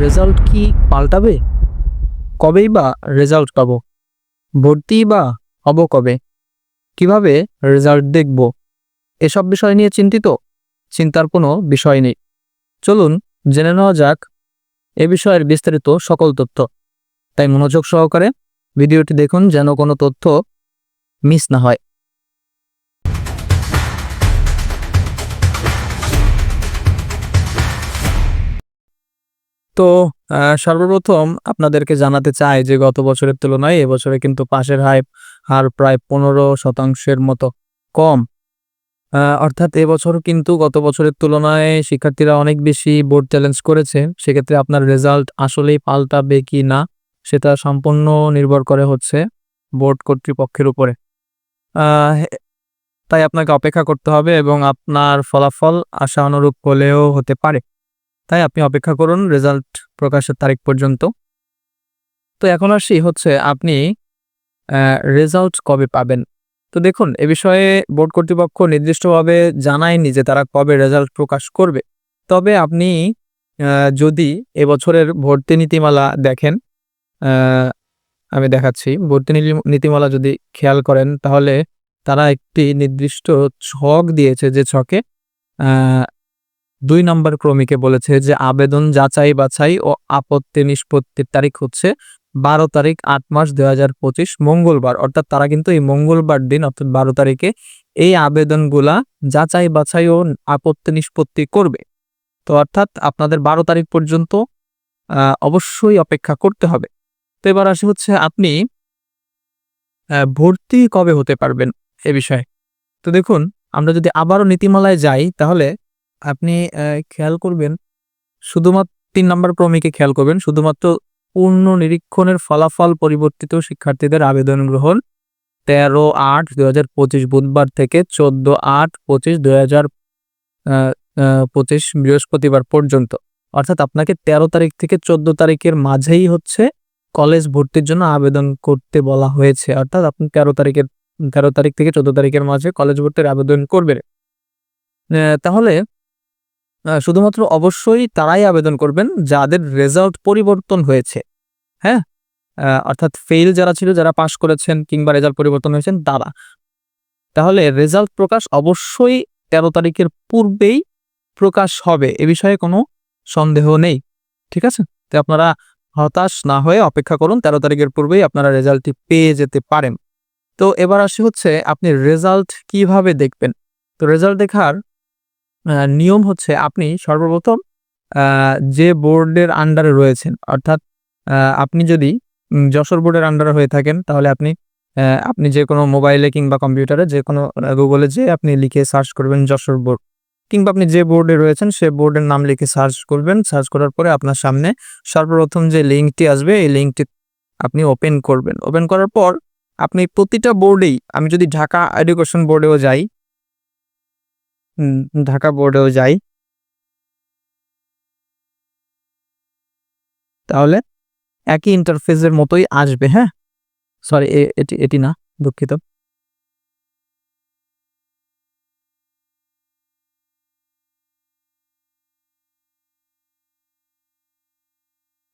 Result কি পাল্টাবে? কবেই বা result পাবো? ভর্তি বা হব কবে? কীভাবে রেজাল্ট দেখব? এসব বিষয় নিয়ে চিন্তিত? চিন্তার কোনো বিষয় নেই। চলুন জেনে নেওয়া যাক এ বিষয়ের বিস্তারিত সকল তথ্য। তাই মনোযোগ সহকারে ভিডিওটি দেখুন যেন কোনো তথ্য মিস না হয়। তো সর্বপ্রথম আপনাদেরকে জানাতে চাই যে গত বছরের তুলনায় এবছরে কিন্তু পাশের হার হার প্রায় পনেরো শতাংশের মতো কম। অর্থাৎ এবছর কিন্তু গত বছরের তুলনায় শিক্ষার্থীরা অনেক বেশি বোর্ড চ্যালেঞ্জ করেছে। সেক্ষেত্রে আপনার রেজাল্ট আসলেই পাল্টাবে কি না, সেটা সম্পূর্ণ নির্ভর করে হচ্ছে বোর্ড কর্তৃপক্ষের উপরে। তাই আপনাকে অপেক্ষা করতে হবে এবং আপনার ফলাফল আশা অনুরূপ হলেও হতে পারে। তাই আপনি অপেক্ষা করুন রেজাল্ট প্রকাশের তারিখ পর্যন্ত। তো এখন আসি হচ্ছে আপনি রেজাল্ট কবে পাবেন? তো দেখুন, এ বিষয়ে বোর্ড কর্তৃপক্ষ নির্দিষ্টভাবে জানায়নি যে তারা কবে রেজাল্ট প্রকাশ করবে। তবে আপনি যদি এবছরের ভর্তি নীতিমালা দেখেন আমি দেখাচ্ছি, ভর্তি নীতি- নীতিমালা যদি খেয়াল করেন, তাহলে তারা একটি নির্দিষ্ট ছক দিয়েছে যে ছকে দুই নম্বর ক্রমিকে বলেছে যে আবেদন যাচাই বাছাই ও আপত্তি নিষ্পত্তির তারিখ হচ্ছে বারো তারিখ আট মাস দুই মঙ্গলবার। অর্থাৎ তারা কিন্তু এই মঙ্গলবার দিন, অর্থাৎ বারো তারিখে এই আবেদনগুলা যাচাই বাছাই ও আপত্তি নিষ্পত্তি করবে। তো অর্থাৎ আপনাদের বারো তারিখ পর্যন্ত অবশ্যই অপেক্ষা করতে হবে। তো এবার আসি হচ্ছে আপনি ভর্তি কবে হতে পারবেন এ বিষয়ে? তো দেখুন, আমরা যদি আবারও নীতিমালায় যাই, তাহলে আপনি খেয়াল করবেন, শুধুমাত্র তিন নম্বর ক্রমিকে খেয়াল করবেন, শুধুমাত্র পূর্ণ নিরীক্ষণের ফলাফল পরিবর্তিত শিক্ষার্থীদের আবেদন গ্রহণ তেরো আট দুই হাজার পঁচিশ বুধবার থেকে চোদ্দ আট পঁচিশ দুই হাজার পঁচিশ বৃহস্পতিবার পর্যন্ত। অর্থাৎ আপনাকে তেরো তারিখ থেকে চোদ্দ তারিখের মাঝেই হচ্ছে কলেজ ভর্তির জন্য আবেদন করতে বলা হয়েছে। অর্থাৎ আপনি তেরো তারিখের, তেরো তারিখ থেকে চোদ্দ তারিখের মাঝে কলেজ ভর্তির আবেদন করবেন। তাহলে শুধুমাত্র অবশ্যই তারাই আবেদন করবেন যাদের রেজাল্ট পরিবর্তন হয়েছে। হ্যাঁ? অর্থাৎ ফেল যারা ছিল, যারা পাশ করেছেন কিংবা রেজাল্ট পরিবর্তন হয়েছেন, তারা। তাহলে রেজাল্ট প্রকাশ অবশ্যই তেরো তারিখের পূর্বেই প্রকাশ হবে, এ বিষয়ে কোনো সন্দেহ নেই। ঠিক আছে? তো আপনারা হতাশ না হয়ে অপেক্ষা করুন, তেরো তারিখের পূর্বেই আপনারা রেজাল্টটি পেয়ে যেতে পারেন। তো এবার আসি হচ্ছে, আপনি রেজাল্ট কীভাবে দেখবেন? তো রেজাল্ট দেখার নিয়ম হচ্ছে আপনি সর্বপ্রথম যে বোর্ডের আন্ডারে রয়েছেন, অর্থাৎ আপনি যদি যশোর বোর্ডের আন্ডারে হয়ে থাকেন, তাহলে আপনি আপনি যে কোনো মোবাইলে কিংবা কম্পিউটারে যে কোনো গুগলে যে আপনি লিখে সার্চ করবেন যশোর বোর্ড। কিংবা আপনি যে বোর্ডে রয়েছেন, সে বোর্ডের নাম লিখে সার্চ করবেন সার্চ করার পরে আপনার সামনে সর্বপ্রথম যে লিঙ্কটি আসবে, এই লিঙ্কটি আপনি ওপেন করবেন। ওপেন করার পর, আপনি প্রতিটা বোর্ডেই আমি যদি ঢাকা এডুকেশন বোর্ডেও যাই ঢাকা বোর্ডেও যাই। তাহলে একই ইন্টারফেসের মতোই আসবে হ্যাঁ? সরি এটি এটি না, দুঃখিত।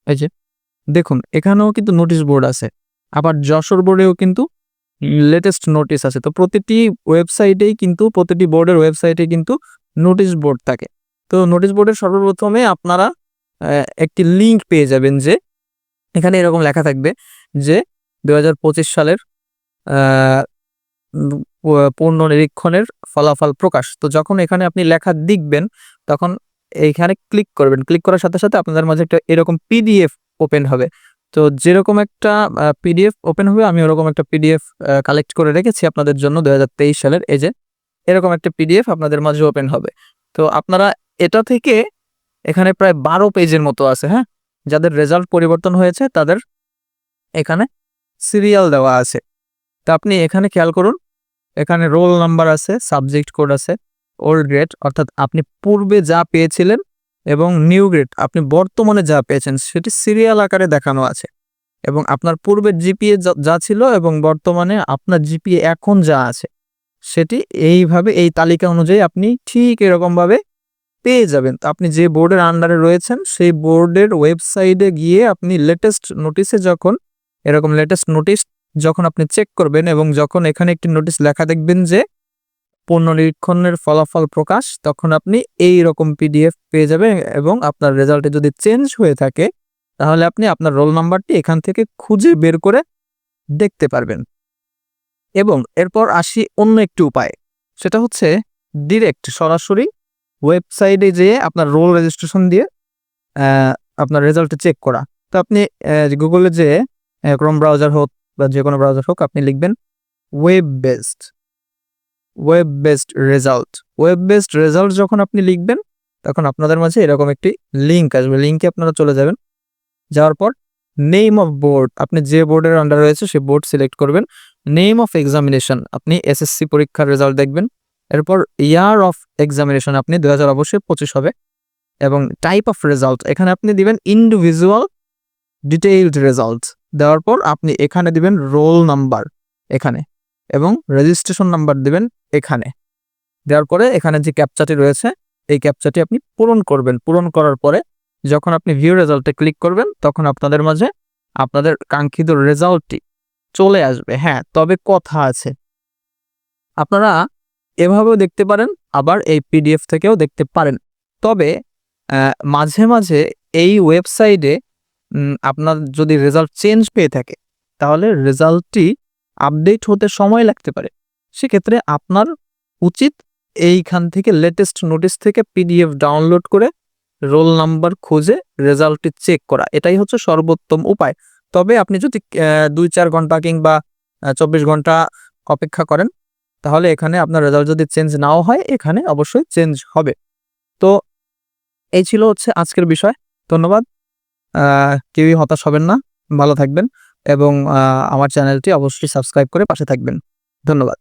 এই যে, দেখুন, এখানেও কিন্তু নোটিশ বোর্ড আছে, আবার যশোর বোর্ডেও কিন্তু লেটেস্ট নোটিশ আছে। তো প্রতিটি ওয়েবসাইটেই কিন্তু, প্রতিটি বোর্ডের ওয়েবসাইটে কিন্তু নোটিশ বোর্ড থাকে। তো নোটিশ বোর্ডের সর্বপ্রথমে আপনারা একটি লিংক পেয়ে যাবেন যে, এখানে এরকম লেখা থাকবে যে দু হাজার পঁচিশ সালের পূর্ণ নিরীক্ষণের ফলাফল প্রকাশ। তো যখন এখানে আপনি লেখা দেখবেন, তখন এইখানে ক্লিক করবেন। ক্লিক করার সাথে সাথে আপনাদের মাঝে একটা এরকম পিডিএফ ওপেন হবে। তো যেরকম একটা পিডিএফ ওপেন হবে, আমি ওরকম একটা পিডিএফ কালেক্ট করে রেখেছি আপনাদের জন্য দু হাজার তেইশ সালের। যে, এরকম একটা পিডিএফ আপনাদের মাঝে ওপেন হবে। তো আপনারা এটা থেকে এখানে প্রায় বারো পেজের মতো আছে হ্যাঁ? যাদের রেজাল্ট পরিবর্তন হয়েছে, তাদের এখানে সিরিয়াল দেওয়া আছে। তো আপনি এখানে খেয়াল করুন, এখানে রোল নাম্বার আছে সাবজেক্ট কোড আছে ওল্ড গ্রেড অর্থাৎ আপনি পূর্বে যা পেয়েছিলেন এবং নিউ গ্রেড, আপনি বর্তমানে যা পেয়েছেন সেটি সিরিয়াল আকারে দেখানো আছে। এবং আপনার পূর্বের জিপিএ যা ছিল এবং বর্তমানে আপনার জিপিএ এখন যা আছে, সেটি এইভাবে, এই তালিকা অনুযায়ী আপনি ঠিক এরকমভাবে পেয়ে যাবেন। আপনি যে বোর্ডের আন্ডারে রয়েছেন, সেই বোর্ডের ওয়েবসাইটে গিয়ে আপনি লেটেস্ট নোটিসে যখন, এরকম লেটেস্ট নোটিশ যখন আপনি চেক করবেন এবং যখন এখানে একটি নোটিশ লেখা দেখবেন যে পুনর্নিরীক্ষণের ফলাফল প্রকাশ, তখন আপনি এই রকম পিডিএফ পেয়ে যাবেন এবং আপনার রেজাল্টে যদি চেঞ্জ হয়ে থাকে, তাহলে আপনি আপনার রোল নাম্বারটি এখান থেকে খুঁজে বের করে দেখতে পারবেন। এবং এরপর আসি অন্য একটি উপায়, সেটা হচ্ছে ডিরেক্ট সরাসরি ওয়েবসাইটে যেয়ে আপনার রোল রেজিস্ট্রেশন দিয়ে আপনার রেজাল্ট চেক করা। তো আপনি গুগলে যে ক্রোম ব্রাউজার হোক বা যে কোনো ব্রাউজার হোক, আপনি লিখবেন web based web based result web based result যখন আপনি লিখবেন, তখন আপনাদের মাঝে এরকম একটি লিঙ্ক আসবে। লিঙ্কে আপনারা চলে যাবেন। যাওয়ার পর নেম অফ বোর্ড আপনি যে বোর্ডের আন্ডার রয়েছে সেই বোর্ড সিলেক্ট করবেন। নেম অফ এক্সামিনেশন আপনি এসএসসি পরীক্ষার রেজাল্ট দেখবেন। এরপর ইয়ার অফ এক্সামিনেশন আপনি দু হাজার অবশ্যই পঁচিশ হবে। এবং টাইপ অফ রেজাল্ট এখানে আপনি দিবেন ইন্ডিভিজুয়াল ডিটেইলড রেজাল্ট দেওয়ার পর আপনি এখানে দিবেন রোল নাম্বার এখানে। এবং রেজিস্ট্রেশন নাম্বার দেবেন এখানে। দেওয়ার পরে এখানে যে ক্যাপচাটি রয়েছে, এই ক্যাপচাটি আপনি পূরণ করবেন। পূরণ করার পরে যখন আপনি ভিউ রেজাল্টে ক্লিক করবেন, তখন আপনাদের মাঝে আপনাদের কাঙ্ক্ষিত রেজাল্টটি চলে আসবে। হ্যাঁ তবে কথা আছে। আপনারা এভাবেও দেখতে পারেন, আবার এই পিডিএফ থেকেও দেখতে পারেন। তবে মাঝে মাঝে এই ওয়েবসাইটে আপনার যদি রেজাল্ট চেঞ্জ পেয়ে থাকে, তাহলে রেজাল্টটি আপডেট হতে সময় লাগতে পারে। সেক্ষেত্রে আপনার উচিত এইখান থেকে লেটেস্ট নোটিশ থেকে পিডিএফ ডাউনলোড করে রোল নাম্বার খুঁজে রেজাল্টটি চেক করা। এটাই হচ্ছে সর্বোত্তম উপায়। তবে আপনি যদি দুই চার ঘণ্টা কিংবা চব্বিশ ঘণ্টা অপেক্ষা করেন, তাহলে এখানে আপনার রেজাল্ট যদি চেঞ্জ নাও হয়, এখানে অবশ্যই চেঞ্জ হবে। তো এই ছিল হচ্ছে আজকের বিষয়। ধন্যবাদ। কেউই হতাশ হবেন না। ভালো থাকবেন। এবং আমার চ্যানেলটি অবশ্যই সাবস্ক্রাইব করে পাশে থাকবেন। ধন্যবাদ।